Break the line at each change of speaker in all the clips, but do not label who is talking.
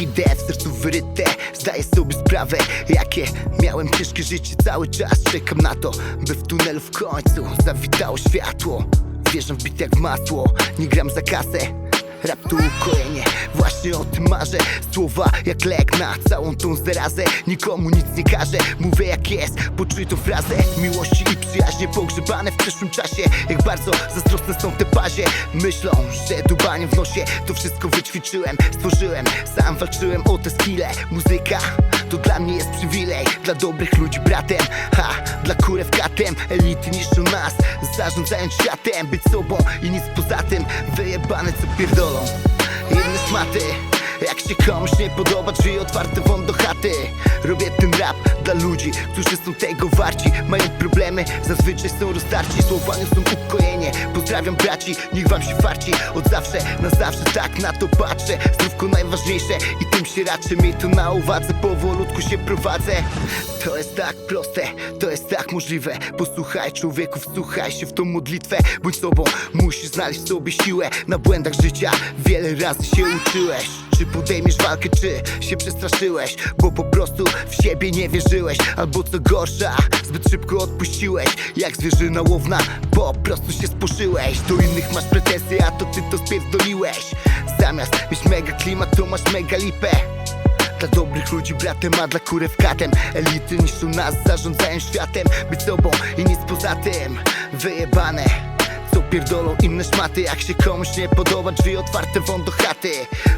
idę w sercu wyryte. Zdaję sobie sprawę, jakie miałem ciężkie życie. Cały czas czekam na to, by w tunelu w końcu zawitało światło. Wierzę w bit jak masło, nie gram za kasę. Rap to ukojenie, właśnie o tym marzę Słowa jak lek na całą tą zarazę. Nikomu nic nie każę, mówię jak jest Poczuj tą frazę, miłości i przyjaźnie Pogrzebane w przyszłym czasie. Jak bardzo zazdrosne są te pazie Myślą, że dubanie w nosie. To wszystko wyćwiczyłem, stworzyłem. Sam walczyłem o te skille. Muzyka to dla mnie jest przywilej. Dla dobrych ludzi bratem Ha, dla kurew katem. Elity niszczą nas Zarządzając światem. Być sobą i nic poza tym. Wyjebane co pierdolą Inne szmaty jak się komuś nie podoba, drzwi otwarte won do chaty? Robię rap dla ludzi, którzy są tego warci. Mają problemy, zazwyczaj są rozdarci Słowami są ukojenie, pozdrawiam braci Niech wam się farci, od zawsze na zawsze tak na to patrzę. Zdrówko najważniejsze i tym się raczej Miej to na uwadze, powolutku się prowadzę. To jest tak proste, to jest tak możliwe. Posłuchaj człowieku, wsłuchaj się w tą modlitwę. Bądź sobą, musisz znaleźć w sobie siłę Na błędach życia. Wiele razy się uczyłeś czy podejmiesz walkę, czy się przestraszyłeś? Bo po prostu w siebie nie wierzyłeś. Albo co gorsza, zbyt szybko odpuściłeś. Jak zwierzyna łowna, po prostu się spuszyłeś. Do innych masz pretensje, a to ty to spierdoliłeś. Zamiast mieć mega klimat, to masz mega lipę. Dla dobrych ludzi bratem, a dla kurew katem. Elity niszczą nas, zarządzają światem. Być sobą i nic poza tym. Wyjebane co pierdolą inne szmaty. Jak się komuś nie podoba, drzwi otwarte won do chaty.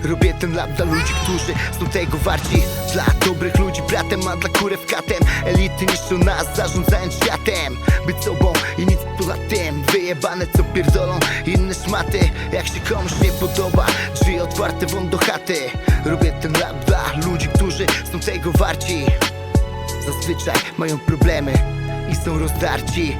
Robię ten lab dla ludzi, którzy są tego warci. Dla dobrych ludzi bratem, a dla kurew katem. Elity niszczą nas, zarządzając światem. Być sobą i nic poza tym. Wyjebane co pierdolą inne szmaty. Jak się komuś nie podoba, drzwi otwarte won do chaty. Robię ten lab dla ludzi, którzy są tego warci. Zazwyczaj mają problemy i są rozdarci